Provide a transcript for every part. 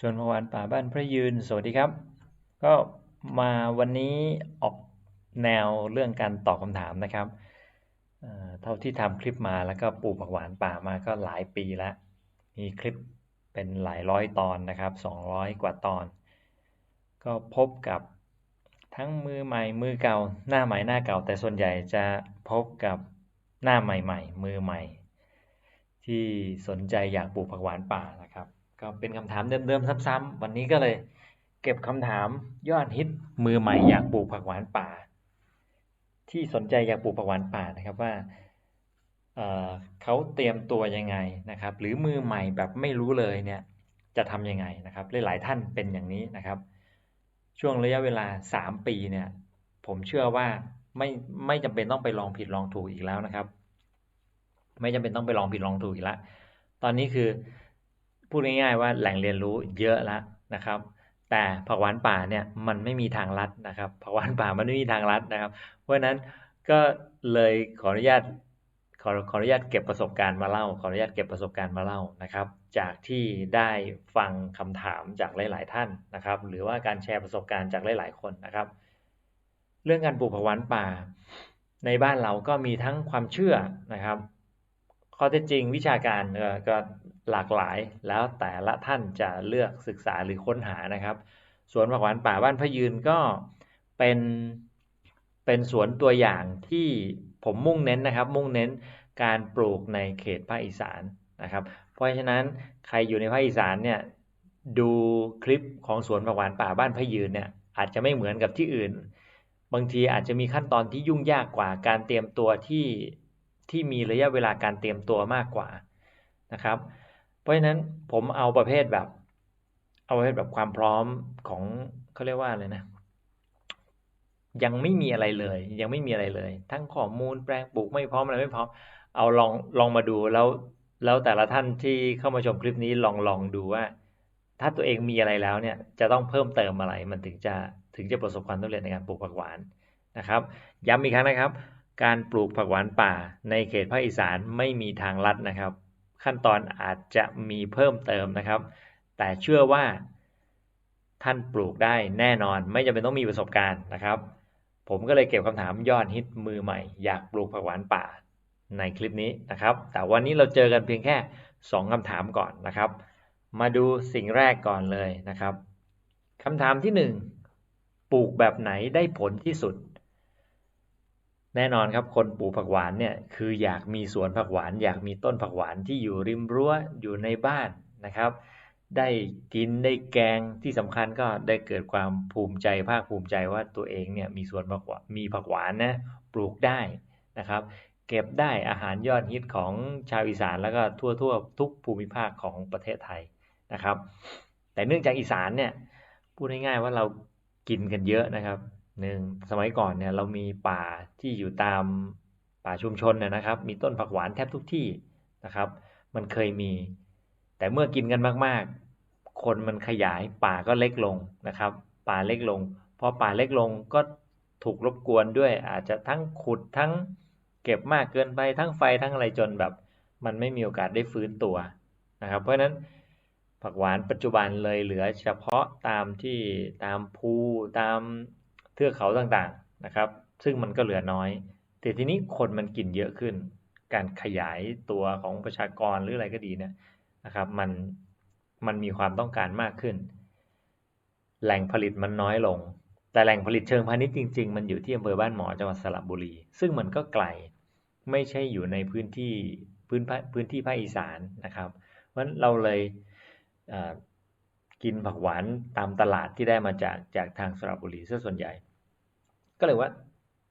ส่วนพระวานป่าบ้านพระยืน สวัสดีครับ ก็มาวันนี้ออกแนวเรื่องการตอบคำถามนะครับ เท่าที่ทำคลิปมาแล้วก็ปลูกผักหวานป่ามาก็หลายปีแล้ว มีคลิปเป็นหลายร้อยตอนนะครับ 200 กว่าตอน ก็พบกับทั้งมือใหม่มือเก่าหน้าใหม่หน้าเก่า แต่ส่วนใหญ่จะพบกับหน้าใหม่ ๆ มือใหม่ ที่สนใจอยากปลูกผักหวานป่านะครับ ก็เป็นคำถามเดิมๆซ้ำๆวันนี้ก็เลย เก็บคำถามยอดฮิตมือใหม่อยากปลูกผักหวานป่า ที่สนใจอยากปลูกผักหวานป่านะครับว่าเเขาเตรียมตัวยังไงนะครับ หรือมือใหม่แบบไม่รู้เลยเนี่ยจะทำยังไงนะครับ หลายๆท่านเป็นอย่างนี้นะครับ ช่วงระยะเวลา 3 ปีเนี่ย ผมเชื่อว่าไม่ไม่จำเป็นต้องไปลองผิดลองถูกอีกแล้วนะครับ ไม่จำเป็นต้องไปลองผิดลองถูกอีกแล้วตอนนี้คือ พูดง่ายๆว่าแหล่งเรียนรู้เยอะแล้วนะครับ แต่ผักหวานป่าเนี่ยมันไม่มีทางลัดนะครับผักหวานป่ามันไม่มีทางลัดนะครับ เพราะนั้นก็เลยขออนุญาตขอขออนุญาตเก็บประสบการณ์มาเล่า ขออนุญาตเก็บประสบการณ์มาเล่านะครับ จากที่ได้ฟังคำถามจากหลาย ๆ ท่านนะครับ หรือว่าการแชร์ประสบการณ์จากหลาย ๆ คนนะครับ เรื่องการปลูกผักหวานป่า ในบ้านเราก็มีทั้งความเชื่อนะครับ ข้อเท็จจริงวิชาการก็ หลากหลายแล้วแต่ละท่านจะเลือกศึกษาหรือค้นหานะครับสวนผักหวานป่าบ้านพยืนก็เป็นเป็นสวนตัวอย่างที่ผมมุ่งเน้นนะครับ มุ่งเน้นการปลูกในเขตภาคอีสานนะครับ เพราะฉะนั้นใครอยู่ในภาคอีสานเนี่ยดูคลิปของสวนผักหวานป่าบ้านพยืนเนี่ยอาจจะไม่เหมือนกับที่อื่น บางทีอาจจะมีขั้นตอนที่ยุ่งยากกว่าการเตรียมตัวที่ที่มีระยะเวลาการเตรียมตัวมากกว่านะครับ เพราะฉะนั้นผมเอาประเภทแบบ เอาประเภทแบบความพร้อมของเขาเรียกว่าอะไรนะ ยังไม่มีอะไรเลย ยังไม่มีอะไรเลย ทั้งข้อมูลแปลงปลูกไม่พร้อมอะไรไม่พร้อม เอาลองลองมาดูแล้วแล้วแต่ละท่านที่เข้ามาชมคลิปนี้ลองลองดูว่า ถ้าตัวเองมีอะไรแล้วเนี่ยจะต้องเพิ่มเติมอะไรมันถึงจะถึงจะประสบความสำเร็จในการปลูกผักหวานนะครับ ย้ำอีกครั้งนะครับ การปลูกผักหวานป่าในเขตภาคอีสานไม่มีทางลัดนะครับ ขั้นตอนอาจจะมีเพิ่มเติมนะครับ แต่เชื่อว่าท่านปลูกได้แน่นอนไม่จำเป็นต้องมีประสบการณ์นะครับ ผมก็เลยเก็บคำถามยอดฮิตมือใหม่ อยากปลูกผักหวานป่าในคลิปนี้นะครับ แต่วันนี้เราเจอกันเพียงแค่ 2คำถามก่อนนะครับ มาดูสิ่งแรกก่อนเลยนะครับคำถามที่ 1 ปลูกแบบไหนได้ผลที่สุด แน่นอนครับคนปลูกผักหวานเนี่ยคืออยากมีสวนผักหวาน อยากมีต้นผักหวานที่อยู่ริมรั้วอยู่ในบ้านนะครับ ได้กินได้แกงที่สำคัญก็ได้เกิดความภูมิใจภาคภูมิใจว่าตัวเองเนี่ยมีสวนผักหวานมีผักหวานนะปลูกได้นะครับ เก็บได้อาหารยอดฮิตของชาวอีสานแล้วก็ทั่วทั่วทุกภูมิภาคของประเทศไทยนะครับ แต่เนื่องจากอีสานเนี่ยพูดง่ายๆว่าเรากินกันเยอะนะครับ หนึ่งสมัยก่อนเนี่ยเรามีป่าที่อยู่ตามป่าชุมชนเนี่ยนะครับ มีต้นผักหวานแทบทุกที่นะครับ มันเคยมี แต่เมื่อกินกันมากๆ คนมันขยายป่าก็เล็กลงนะครับ ป่าเล็กลงพอป่าเล็กลงก็ถูกรบกวนด้วยอาจจะทั้งขุดทั้งเก็บมากเกินไปทั้งไฟทั้งอะไรจนแบบ มันไม่มีโอกาสได้ฟื้นตัวนะครับ เพราะฉะนั้นผักหวานปัจจุบันเลยเหลือเฉพาะตามที่ตามภูตาม เทือกเขาต่างๆนะครับ ซึ่งมันก็เหลือน้อย แต่ทีนี้คนมันกินเยอะขึ้น การขยายตัวของประชากรหรืออะไรก็ดีเนี่ยนะครับมันมันมีความต้องการมากขึ้น แหล่งผลิตมันน้อยลง แต่แหล่งผลิตเชิงพาณิชย์จริง ๆ มันอยู่ที่อำเภอบ้านหมอจังหวัดสระบุรี ซึ่งมันก็ไกลไม่ใช่อยู่ในพื้นที่พื้นพื้นที่ภาคอีสานนะครับเพราะฉะนั้นเราเลยกินผักหวานตามตลาดที่ได้มาจากจากทางสระบุรีซะส่วนใหญ่ ก็เลยว่า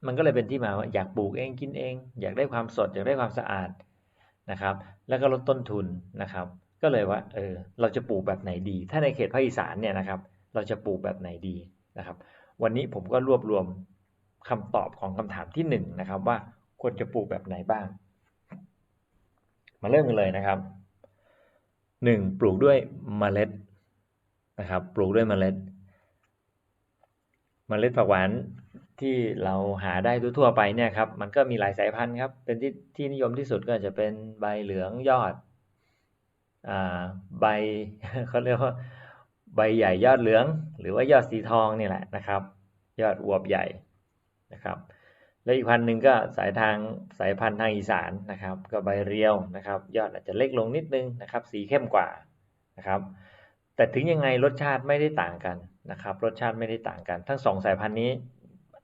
มันก็เลยเป็นที่มาว่าอยากปลูกเองกินเอง อยากได้ความสดอยากได้ความสะอาดนะครับ แล้วก็ลดต้นทุนนะครับ ก็เลยว่าเออเราจะปลูกแบบไหนดี ถ้าในเขตภาคอีสานเนี่ยนะครับ เราจะปลูกแบบไหนดีนะครับ วันนี้ผมก็รวบรวมคำตอบของคำถามที่1นนะครับว่าควรจะปลูกแบบไหนบ้าง มาเริ่มกันเลยนะครับ 1. ปลูกด้วยเมล็ดนะครับ ปลูกด้วยเมล็ด เมล็ดผักหวาน ที่เราหาได้ทั่วไปเนี่ยครับ มันก็มีหลายสายพันธุ์ครับ เป็นที่ที่นิยมที่สุดก็จะเป็นใบเหลืองยอดอ่าใบเขาเรียกว่าใบใหญ่ยอดเหลือง หรือว่ายอดสีทองนี่แหละนะครับ ยอดอวบใหญ่นะครับแล้วอีกพันธุ์หนึ่งก็สายทางสายพันธุ์ทางอีสานนะครับ ก็ใบเรียวนะครับ ยอดอาจจะเล็กลงนิดนึงนะครับ สีเข้มกว่านะครับ แต่ถึงยังไงรสชาติไม่ได้ต่างกันนะครับ รสชาติไม่ได้ต่างกัน ทั้งสองสายพันธุ์นี้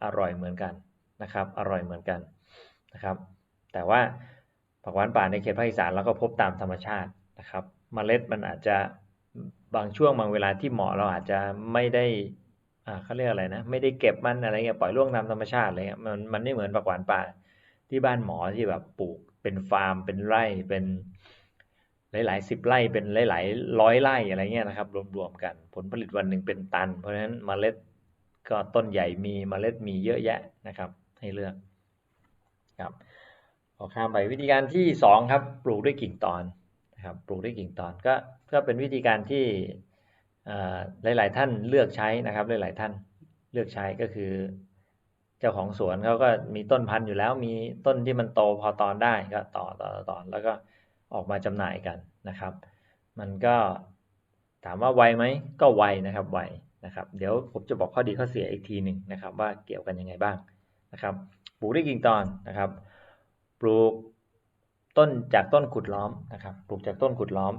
อร่อยเหมือนกันนะครับ อร่อยเหมือนกันนะครับ แต่ว่าผักหวานป่าในเขตภาคอีสานเราก็พบตามธรรมชาตินะครับเมล็ดมันอาจจะบางช่วงบางเวลาที่เหมาะเราอาจจะไม่ได้อ่าเขาเรียกอะไรนะ ไม่ได้เก็บมันอะไรเงี้ยปล่อยล่วงตามธรรมชาติอะไรเงี้ยมันมันไม่เหมือนผักหวานป่าที่บ้านหมอที่แบบปลูกเป็นฟาร์ม เป็นไร่เป็นหลายๆสิบไร่เป็นหลายๆร้อยไร่อะไรเงี้ยนะครับ รวมๆกัน ผลผลิตวันหนึ่งเป็นตัน เพราะฉะนั้นเมล็ด ก็ต้นใหญ่มีเมล็ดมีเยอะแยะนะครับ ให้เลือกครับขอข้ามไปวิธีการที่สองครับ ปลูกด้วยกิ่งตอนนะครับปลูกด้วยกิ่งตอนก็ก็เป็นวิธีการที่หลาย ๆ ท่านเลือกใช้นะครับ หลาย ๆ ท่านเลือกใช้ก็คือ เจ้าของสวนเขาก็มีต้นพันธุ์อยู่แล้ว มีต้นที่มันโตพอตอนได้ก็ต่อต่อต่อแล้วก็ออกมาจำหน่ายกันนะครับ มันก็ถามว่าไวไหมก็ไวนะครับไว นะครับ เดี๋ยวผมจะบอกข้อดีข้อเสียอีกทีหนึ่งนะครับ ว่าเกี่ยวกันยังไงบ้างนะครับปลูกด้วยกิ่งตอนนะครับ ปลูกต้นจากต้นขุดล้อมนะครับ ปลูกจากต้นขุดล้อม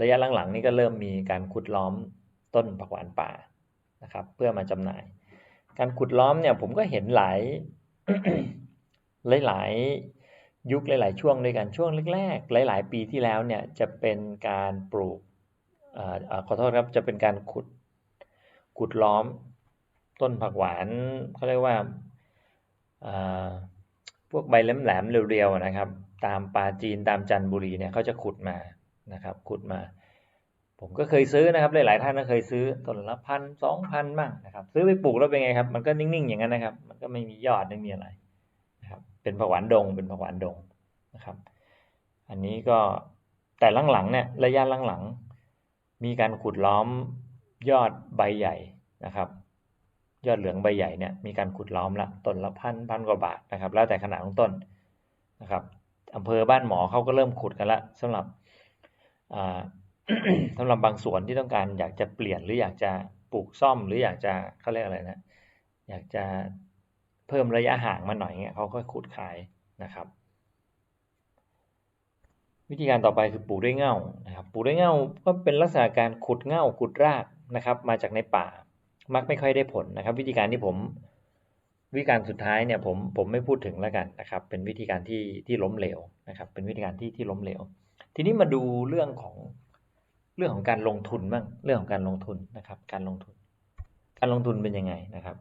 ระยะหลังๆนี่ก็เริ่มมีการขุดล้อมต้นผักหวานป่านะครับ เพื่อมาจำหน่าย การขุดล้อมเนี่ยผมก็เห็นหลายหลายๆยุคหลาย ๆ ช่วงด้วยกันช่วงแรกๆหลาย ๆ ปีที่แล้วเนี่ยจะเป็นการปลูกอขอโทษครับจะเป็นการขุด ขุดล้อมต้นผักหวานเขาเรียกว่าพวกใบแหลมๆเรียวๆนะครับ ตามปาจีนตามจันบุรีเนี่ยเขาจะขุดมานะครับขุดมา ผมก็เคยซื้อนะครับหลายๆท่านก็เคยซื้อต้นละพันสองพันบ้างนะครับซื้อไปปลูกแล้วเป็นไงครับ มันก็นิ่งๆอย่างนั้นนะครับ มันก็ไม่มียอดไม่มีอะไรนะครับเป็นผักหวานดงเป็นผักหวานดงนะครับ อันนี้ก็แต่หลังๆเนี่ยระยะหลังๆมีการขุดล้อม ยอดใบใหญ่นะครับ ยอดเหลืองใบใหญ่เนี่ยมีการขุดล้อมละต้นละพันพันกว่าบาทนะครับ แล้วแต่ขนาดของต้นนะครับอำเภอบ้านหมอเขาก็เริ่มขุดกันละสำหรับสำหรับบางสวนที่ต้องการอยากจะเปลี่ยนหรืออยากจะปลูกซ่อมหรืออยากจะเขาเรียกอะไรนะอยากจะเพิ่มระยะห่างมาหน่อยเงี้ยเขาก็ขุดขายนะครับ วิธีการต่อไปคือปลูกด้วยเง่านะครับปลูกด้วยเง่าก็เป็นลักษณะการขุดเง่าขุดราก นะครับมาจากในป่า มักไม่ค่อยได้ผลนะครับ วิธีการที่ผมวิธีการสุดท้ายเนี่ยผมผมไม่พูดถึงแล้วกันนะครับ เป็นวิธีการที่ที่ล้มเหลวนะครับ เป็นวิธีการที่ที่ล้มเหลว ทีนี้มาดูเรื่องของเรื่องของการลงทุนบ้างเรื่องของการลงทุนนะครับ การลงทุน การลงทุนเป็นยังไงนะครับ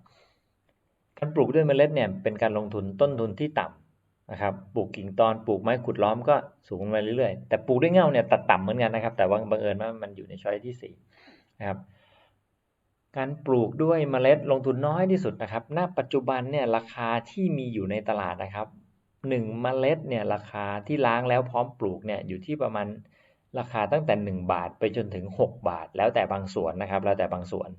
การปลูกด้วยเมล็ดเนี่ยเป็นการลงทุนต้นทุนที่ต่ำนะครับปลูกกิ่งตอนปลูกไม้ขุดล้อมก็สูงมาเรื่อยๆแต่ปลูกด้วยเง่าเนี่ยตัดต่ำเหมือนกันนะครับ แต่ว่าบังเอิญว่ามันอยู่ในช้อยที่สี่นะครับ การปลูกด้วยเมล็ดลงทุนน้อยที่สุดนะครับ ณ ปัจจุบันเนี่ยราคาที่มีอยู่ในตลาดนะครับหนึ่งเมล็ดเนี่ยราคาที่ล้างแล้วพร้อมปลูกเนี่ยอยู่ที่ประมาณราคาตั้งแต่ 1 บาทไปจนถึง 6 บาท แล้วแต่บางสวนนะครับ แล้วแต่บางสวน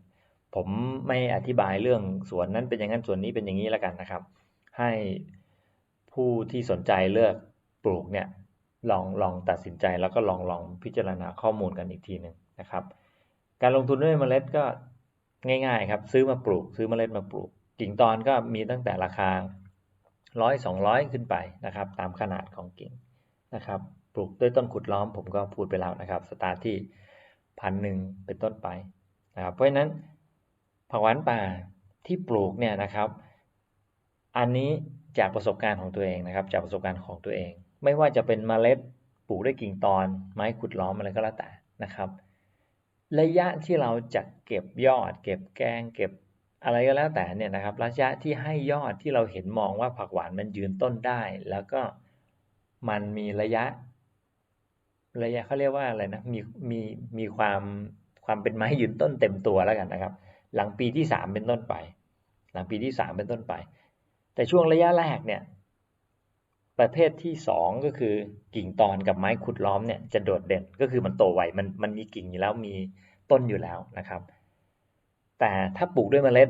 ผมไม่อธิบายเรื่องสวนนั้นเป็นอย่างนั้นสวนนี้เป็นอย่างนี้แล้วกันนะครับ ให้ผู้ที่สนใจเลือกปลูกเนี่ยลองลองตัดสินใจแล้วก็ลองลองพิจารณาข้อมูลกันอีกทีหนึ่งนะครับ การลงทุนด้วยเมล็ดก็ ง่ายๆครับ ซื้อมาปลูก ซื้อมเมล็ดมาปลูก กิ่งตอนก็มีตั้งแต่ราคาร้อยสองร้อยขึ้นไปนะครับ ตามขนาดของกิ่งนะครับ ปลูกด้วยต้นขุดล้อมผมก็พูดไปแล้วนะครับ สตาร์ทที่พันหนึ่งเป็นต้นไปนะครับ เพราะฉะนั้นผักหวานป่าที่ปลูกเนี่ยนะครับ อันนี้จากประสบการณ์ของตัวเองนะครับ จากประสบการณ์ของตัวเอง ไม่ว่าจะเป็นเมล็ดปลูกด้วยกิ่งตอน ไม้ขุดล้อมอะไรก็แล้วแต่นะครับ ระยะที่เราจะเก็บยอด เก็บแกง เก็บอะไรก็แล้วแต่เนี่ยนะครับ ระยะที่ให้ยอดที่เราเห็นมองว่าผักหวานมันยืนต้นได้ แล้วก็มันมีระยะ ระยะเขาเรียกว่าอะไรนะ มีมีมีความความเป็นไม้ยืนต้นเต็มตัวแล้วกันนะครับ หลังปีที่สามเป็นต้นไป หลังปีที่สามเป็นต้นไป แต่ช่วงระยะแรกเนี่ย ประเภทที่สองก็คือกิ่งตอนกับไม้ขุดล้อมเนี่ยจะโดดเด่นก็คือมันโตไวมันมันมีกิ่งอยู่แล้วมีต้นอยู่แล้วนะครับ แต่ถ้าปลูกด้วยเมล็ด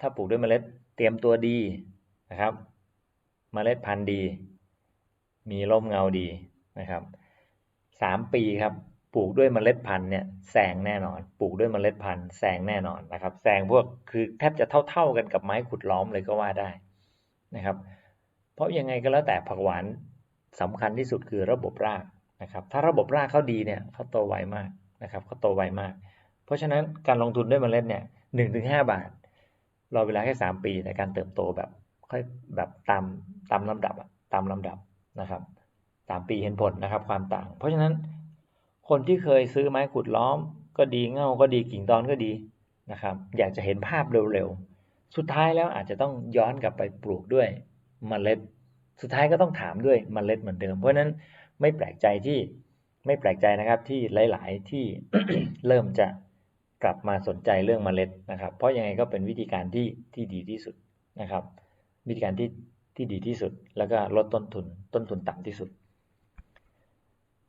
ถ้าปลูกด้วยเมล็ด เตรียมตัวดีนะครับ เมล็ดพันธุ์ดี มีร่มเงาดีนะครับสามปีครับปลูกด้วยเมล็ดพันธุ์เนี่ยแซงแน่นอน ปลูกด้วยเมล็ดพันธุ์แซงแน่นอนนะครับแซงพวกคือแทบจะเท่า ๆกันกับไม้ขุดล้อมเลยก็ว่าได้นะครับ เพราะยังไงก็แล้วแต่ผักหวานสำคัญที่สุดคือระบบรากนะครับ ถ้าระบบรากเขาดีเนี่ยเขาโตไวมากนะครับเขาโตไวมาก เพราะฉะนั้นการลงทุนด้วยเมล็ดเนี่ยหนึ่งถึงห้าบาท รอเวลาแค่สามปีในการเติบโตแบบค่อยแบบตามตามลำดับตามลำดับนะครับสามปีเห็นผลนะครับความต่าง เพราะฉะนั้นคนที่เคยซื้อไม้ขุดล้อม ก็ดีเง่าก็ดีกิ่งตอนก็ดีนะครับ อยากจะเห็นภาพเร็วๆ สุดท้ายแล้วอาจจะต้องย้อนกลับไปปลูกด้วย เมล็ด สุดท้ายก็ต้องถามด้วยเมล็ดเหมือนเดิม เพราะฉะนั้นไม่แปลกใจที่ไม่แปลกใจนะครับที่หลาย ๆ ที่เริ่มจะกลับมาสนใจเรื่องเมล็ดนะครับ เพราะยังไงก็เป็นวิธีการที่ที่ดีที่สุดนะครับ วิธีการที่ที่ดีที่สุด แล้วก็ลดต้นทุนต้นทุนต่ำที่สุด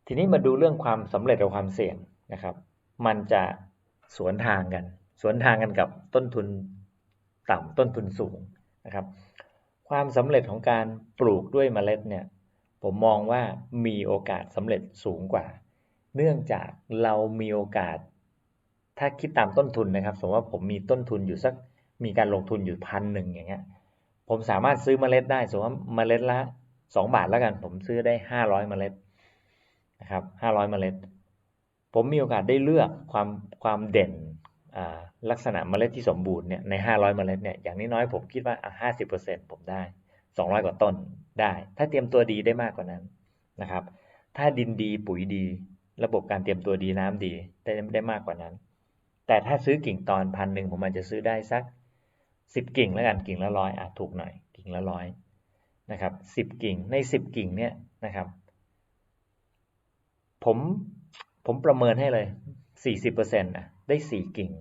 ทีนี้มาดูเรื่องความสำเร็จกับความเสี่ยงนะครับ มันจะสวนทางกัน สวนทางกันกับต้นทุนต่ำต้นทุนสูงนะครับ ความสำเร็จของการปลูกด้วยเมล็ดเนี่ย ผมมองว่ามีโอกาสสำเร็จสูงกว่า เนื่องจากเรามีโอกาส ถ้าคิดตามต้นทุนนะครับ สมมติว่าผมมีต้นทุนอยู่สัก มีการลงทุนอยู่พันหนึ่งอย่างเงี้ย ผมสามารถซื้อเมล็ดได้ สมมติว่าเมล็ดละสองบาทแล้วกัน ผมซื้อได้ห้าร้อยเมล็ดนะครับห้าร้อยเมล็ด ผมมีโอกาสได้เลือกความความเด่น ลักษณะเมล็ดที่สมบูรณ์เนี่ยในห้าร้อยเมล็ดเนี่ยอย่างน้อยๆผมคิดว่าห้าสิบเปอร์เซ็นผมได้สองร้อยกว่าต้นได้ ถ้าเตรียมตัวดีได้มากกว่านั้นนะครับ ถ้าดินดีปุ๋ยดี ระบบการเตรียมตัวดีน้ำดีได้ได้มากกว่านั้น แต่ถ้าซื้อกิ่งตอนพันหนึ่งผมอาจจะซื้อได้สักสิบกิ่งแล้วกันกิ่งละร้อยอาจถูกหน่อยกิ่งละร้อยนะครับสิบกิ่งในสิบกิ่งเนี่ยนะครับผมผมประเมินให้เลยสี่สิบเปอร์เซ็นต์นะ ได้สี่กิ่ง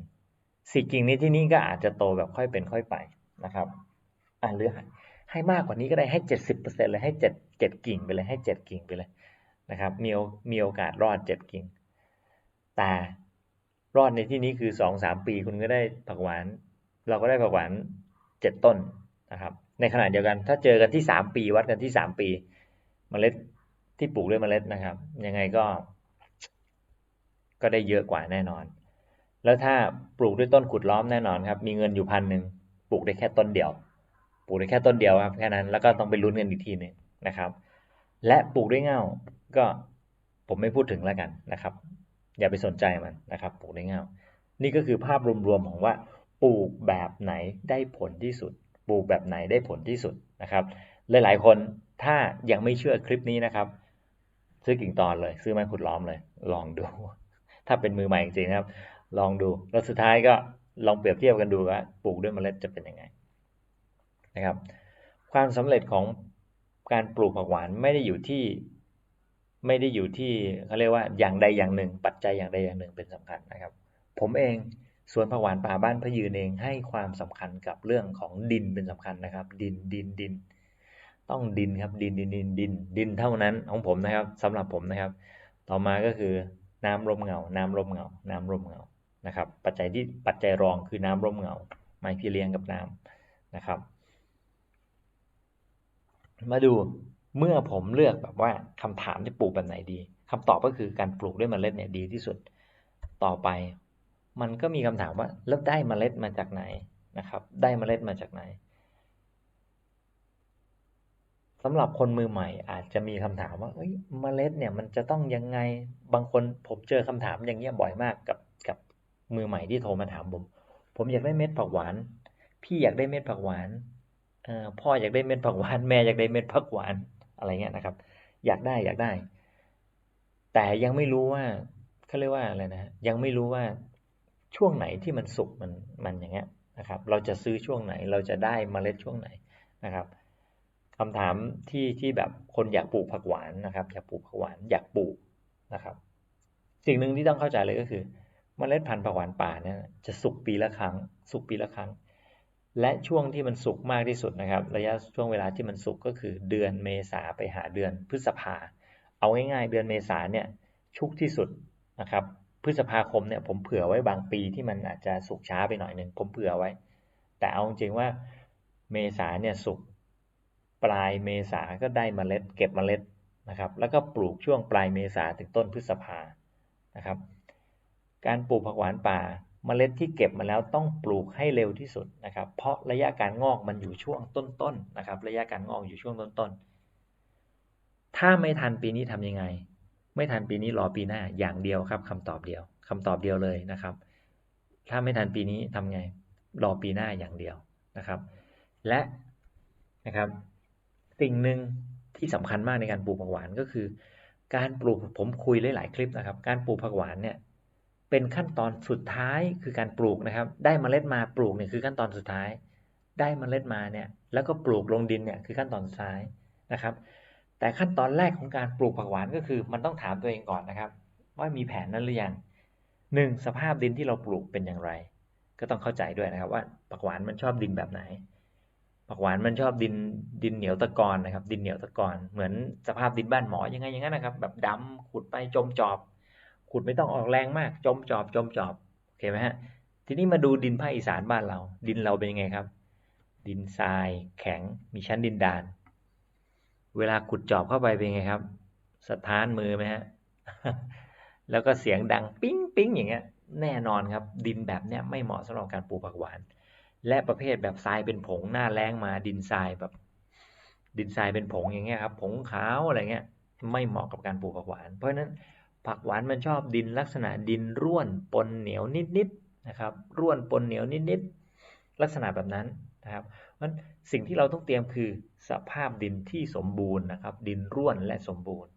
สี่กิ่งนี้ที่นี่ก็อาจจะโตแบบค่อยเป็นค่อยไปนะครับอ่าหรือให้มากกว่านี้ก็ได้ให้เจ็ดสิบเปอร์เซ็นเลยให้เจ็ดเจ็ดกิ่งไปเลยให้เจ็ดกิ่งไปเลยนะครับมีมีโอกาสรอดเจ็ดกิ่ง แต่รอดในที่นี้คือสองสามปีคุณก็ได้ผักหวาน เราก็ได้ผักหวานเจ็ดต้นนะครับ ในขณะเดียวกันถ้าเจอกันที่สามปีวัดกันที่สามปีเมล็ดที่ปลูกด้วยเมล็ดนะครับ ยังไงก็ ก็ได้เยอะกว่าแน่นอน แล้วถ้าปลูกด้วยต้นขุดล้อมแน่นอนครับ มีเงินอยู่พันหนึ่งปลูกได้แค่ต้นเดียว ปลูกได้แค่ต้นเดียวครับแค่นั้นแล้วก็ต้องไปลุ้นกันอีกทีหนึ่งนะครับ และปลูกด้วยเง่าก็ผมไม่พูดถึงแล้วกันนะครับ อย่าไปสนใจมันนะครับ ปลูกด้วยเง่านี่ก็คือภาพรวมๆของว่า ปลูกแบบไหนได้ผลที่สุด ปลูกแบบไหนได้ผลที่สุดนะครับหลายๆคนถ้ายังไม่เชื่อคลิปนี้นะครับ ซื้อกิ่งตอนเลย ซื้อไม้ขุดล้อมเลย ลองดู ถ้าเป็นมือใหม่จริงๆครับ ลองดู แล้วสุดท้ายก็ลองเปรียบเทียบกันดูว่าปลูกด้วยเมล็ดจะเป็นยังไงนะครับ ความสำเร็จของการปลูกผักหวานไม่ได้อยู่ที่ไม่ได้อยู่ที่เขาเรียกว่าอย่างใดอย่างหนึ่ง ปัจจัยอย่างใดอย่างหนึ่งเป็นสำคัญนะครับ ผมเองสวนผักหวานป่าบ้านพยืนเองให้ความสำคัญกับเรื่องของดินเป็นสำคัญนะครับ ดินดินดิน ต้องดินครับดินดินดินดินดินเท่านั้นของผมนะครับสำหรับผมนะครับ ต่อมาก็คือน้ำร่มเงา น้ำร่มเงา น้ำร่มเงา นะครับ ปัจจัยที่ปัจจัยรองคือน้ำร่มเงา ไม้พี่เลี้ยงกับน้ำนะครับ มาดูเมื่อผมเลือกแบบว่าคำถามจะปลูกแบบไหนดีคำตอบก็คือการปลูกด้วยเมล็ดเนี่ยดีที่สุดต่อไป มันก็มีคำถามว่าแล้วได้เมล็ดมาจากไหนนะครับ ได้เมล็ดมาจากไหนสำหรับคนมือใหม่อาจจะมีคำถามว่าเอ้ยเมล็ดเนี่ยมันจะต้องยังไงบางคนผมเจอคำถามอย่างเงี้ยบ่อยมากกับ มือใหม่ที่โทรมาถามผม ผมอยากได้เม็ดผักหวาน พี่อยากได้เม็ดผักหวานพ่ออยากได้เม็ดผักหวาน แม่อยากได้เม็ดผักหวานอะไรเงี้ยนะครับ อยากได้อยากได้ แต่ยังไม่รู้ว่าเขาเรียกว่าอะไรนะยังไม่รู้ว่าช่วงไหนที่มันสุกมันมันอย่างเงี้ยนะครับ เราจะซื้อช่วงไหนเราจะได้เมล็ดช่วงไหนนะครับคำถามที่ที่แบบคนอยากปลูกผักหวานนะครับ อยากปลูกผักหวานอยากปลูกนะครับ สิ่งหนึ่งที่ต้องเข้าใจเลยก็คือ เมล็ดพันธุ์ผักหวานป่าเนี่ยจะสุกปีละครั้ง สุกปีละครั้ง และช่วงที่มันสุกมากที่สุดนะครับ ระยะช่วงเวลาที่มันสุกก็คือเดือนเมษาไปหาเดือนพฤษภา เอาง่ายๆ เดือนเมษาเนี่ยชุกที่สุดนะครับ พฤษภาคมเนี่ยผมเผื่อไว้บางปีที่มันอาจจะสุกช้าไปหน่อยหนึ่งผมเผื่อไว้ แต่เอาจริงว่าเมษาเนี่ยสุกปลายเมษาก็ได้มเมล็ด เก็บมเมล็ดนะครับ แล้วก็ปลูกช่วงปลายเมษาถึงต้นพฤษภานะครับ การปลูกผักหวานป่าเมล็ดที่เก็บมาแล้วต้องปลูกให้เร็วที่สุดนะครับ เพราะระยะการงอกมันอยู่ช่วงต้นๆนะครับ ระยะการงอกอยู่ช่วงต้นๆ ถ้าไม่ทันปีนี้ทำยังไง ไม่ทันปีนี้รอปีหน้าอย่างเดียวครับคำตอบเดียวคำตอบเดียวเลยนะครับ ถ้าไม่ทันปีนี้ทำไง รอปีหน้าอย่างเดียวนะครับ และนะครับ สิ่งหนึ่งที่สำคัญมากในการปลูกผักหวานก็คือ การปลูกผมคุยหลายๆคลิปนะครับ การปลูกผักหวานเนี่ย เป็นขั้นตอนสุดท้ายคือการปลูกนะครับ ได้มเมล็ดมาปลูกเนี่ยคือขั้นตอนสุดท้าย ได้มเมล็ดมาเนี่ยแล้วก็ปลูกลงดินเนี่ยคือขั้นตอนสุดท้ายนะครับ แต่ขั้นตอนแรกของการปลูกผักหวานก็คือ มันต้องถามตัวเองก่อนนะครับ ว่ามีแผนนั้นหรือยังหนึ่งสภาพดินที่เราปลูกเป็นอย่างไร ก็ต้องเข้าใจด้วยนะครับ ว่าผักหวานมันชอบดินแบบไหนผักหวานมันชอบดินดินเหนียวตะกอนนะครับ ดินเหนียวตะกอนเหมือนสภาพดินบ้านหมอยังไงอย่างนั้นนะครับ แบบดำขุดไปจมจอบ ขุดไม่ต้องออกแรงมาก จมจอบจมจอบโอเคไหมฮะทีนี้มาดูดินภาคอีสานบ้านเรา ดินเราเป็นยังไงครับ ดินทรายแข็งมีชั้นดินดาน เวลาขุดจอบเข้าไปเป็นยังไงครับ สะท้านมือไหมฮะแล้วก็เสียงดังปิ้งปิ้งอย่างเงี้ยแน่นอนครับ ดินแบบเนี้ยไม่เหมาะสำหรับการปลูกผักหวาน และประเภทแบบทรายเป็นผงหน้าแรงมาดินทรายแบบ ดินทรายเป็นผงอย่างเงี้ยครับ ผงขาวอะไรเงี้ยไม่เหมาะกับการปลูกผักหวาน เพราะฉะนั้น ผักหวานมันชอบดินลักษณะดินร่วนปนเหนียวนิดๆนะครับ ร่วนปนเหนียวนิดๆลักษณะแบบนั้นนะครับเพราะสิ่งที่เราต้องเตรียมคือสภาพดินที่สมบูรณ์นะครับ ดินร่วนและสมบูรณ์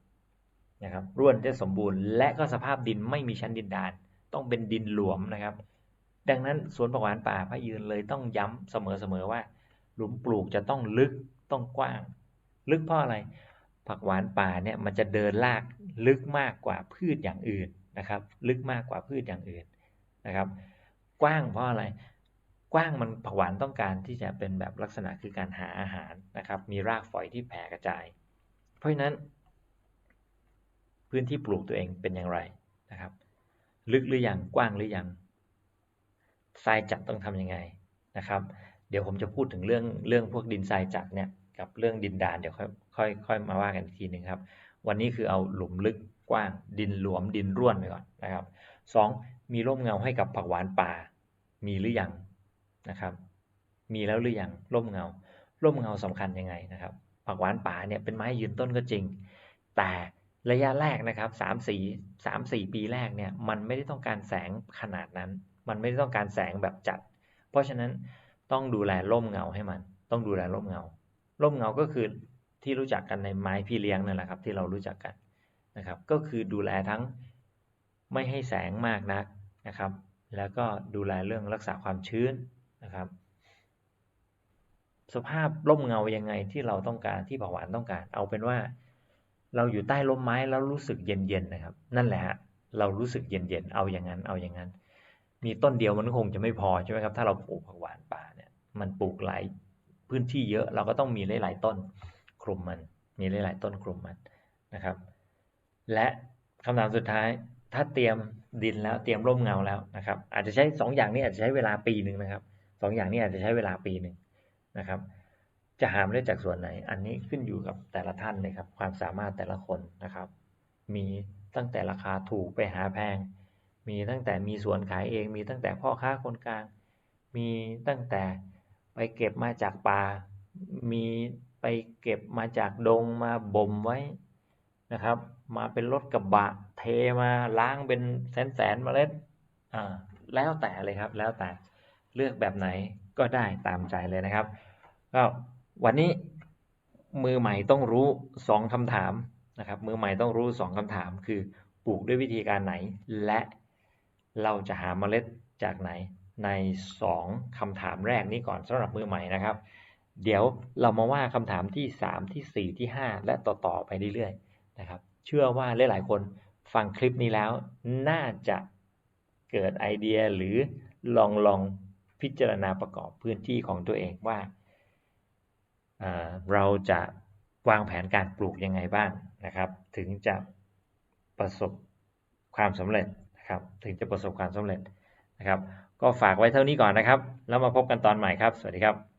นะครับ ร่วนจะสมบูรณ์และก็สภาพดินไม่มีชั้นดินดาน ต้องเป็นดินหลวมนะครับ ดังนั้นสวนผักหวานป่าพระยืนเลยต้องย้ำเสมอๆว่า หลุมปลูกจะต้องลึกต้องกว้าง ลึกเพราะอะไร ผักหวานป่าเนี่ยมันจะเดินลากลึกมากกว่าพืชอย่างอื่นนะครับ ลึกมากกว่าพืชอย่างอื่นนะครับ กว้างเพราะอะไร กว้างมันผักหวานต้องการที่จะเป็นแบบลักษณะคือการหาอาหารนะครับ มีรากฝอยที่แผ่กระจาย เพราะฉะนั้น พื้นที่ปลูกตัวเองเป็นอย่างไรนะครับ ลึกหรือยังกว้างหรือยังทรายจัดต้องทํำยังไงนะครับ เดี๋ยวผมจะพูดถึงเรื่องเรื่องพวกดินทรายจัดเนี่ย กับเรื่องดินดานเดี๋ยวค่อยค่อยค่อยมาว่ากันอีกทีหนึ่งครับ วันนี้คือเอาหลุมลึกกว้าง ดินหลวมดินร่วนไปก่อนนะครับสองมีร่มเงาให้กับผักหวานป่า มีหรือยังนะครับ มีแล้วหรือยังร่มเงา ร่มเงาสำคัญยังไงนะครับ ผักหวานป่าเนี่ยเป็นไม้ยืนต้นก็จริง แต่ระยะแรกนะครับสามสี่สามสี่ปีแรกเนี่ยมันไม่ได้ต้องการแสงขนาดนั้น มันไม่ได้ต้องการแสงแบบจัด เพราะฉะนั้นต้องดูแลร่มเงาให้มัน ต้องดูแลร่มเงา ร่มเงาก็คือที่รู้จักกันในไม้พี่เลี้ยงนั่นแหละครับ ที่เรารู้จักกันนะครับ ก็คือดูแลทั้งไม่ให้แสงมากนักนะครับ แล้วก็ดูแลเรื่องรักษาความชื้นนะครับ สภาพร่มเงายังไงที่เราต้องการที่ผักหวานต้องการ เอาเป็นว่า เราอยู่ใต้ร่มไม้แล้วรู้สึกเย็นๆนะครับ นั่นแหละฮะเรารู้สึกเย็นๆเอาอย่างนั้นเอาอย่างนั้น มีต้นเดียวมันคงจะไม่พอใช่ไหมครับ ถ้าเราปลูกผักหวานป่าเนี่ยมันปลูกหลาย พื้นที่เยอะเราก็ต้องมีหลาย ๆ ต้นคลุมมัน มีหลาย ๆ ต้นคลุมมันนะครับ และคำถามสุดท้ายถ้าเตรียมดินแล้วเตรียมร่มเงาแล้วนะครับ อาจจะใช้สองอย่างนี้อาจจะใช้เวลาปีหนึ่งนะครับสองอย่างนี้อาจจะใช้เวลาปีหนึ่งนะครับ จะหาม่ได้จากส่วนไหน อันนี้ขึ้นอยู่กับแต่ละท่านเลยครับความสามารถแต่ละคนนะครับ มีตั้งแต่ราคาถูกไปหาแพง มีตั้งแต่มีสวนขายเอง มีตั้งแต่พ่อค้าคนกลาง มีตั้งแต่ ไปเก็บมาจากป่า มีไปเก็บมาจากดงมาบ่มไว้นะครับ มาเป็นรถกระบะเทมาล้างเป็นแสนแสนเมล็ดอ่าแล้วแต่เลยครับ แล้วแต่เลือกแบบไหนก็ได้ตามใจเลยนะครับก็วันนี้มือใหม่ต้องรู้สองคำถามนะครับมือใหม่ต้องรู้สองคำถาม คือปลูกด้วยวิธีการไหน และเราจะหาเมล็ดจากไหน ในสองคำถามแรกนี้ก่อนสำหรับมือใหม่นะครับ เดี๋ยวเรามาว่าคำถามที่สามที่สี่ที่ห้าและต่อๆไปเรื่อยๆนะครับ เชื่อว่าหลายๆคนฟังคลิปนี้แล้ว น่าจะเกิดไอเดียหรือลองลองพิจารณาประกอบพื้นที่ของตัวเองว่าเราจะวางแผนการปลูกยังไงบ้างนะครับ ถึงจะประสบความสำเร็จนะครับ ถึงจะประสบความสำเร็จนะครับ ก็ฝากไว้เท่านี้ก่อนนะครับ แล้วมาพบกันตอนใหม่ครับ สวัสดีครับ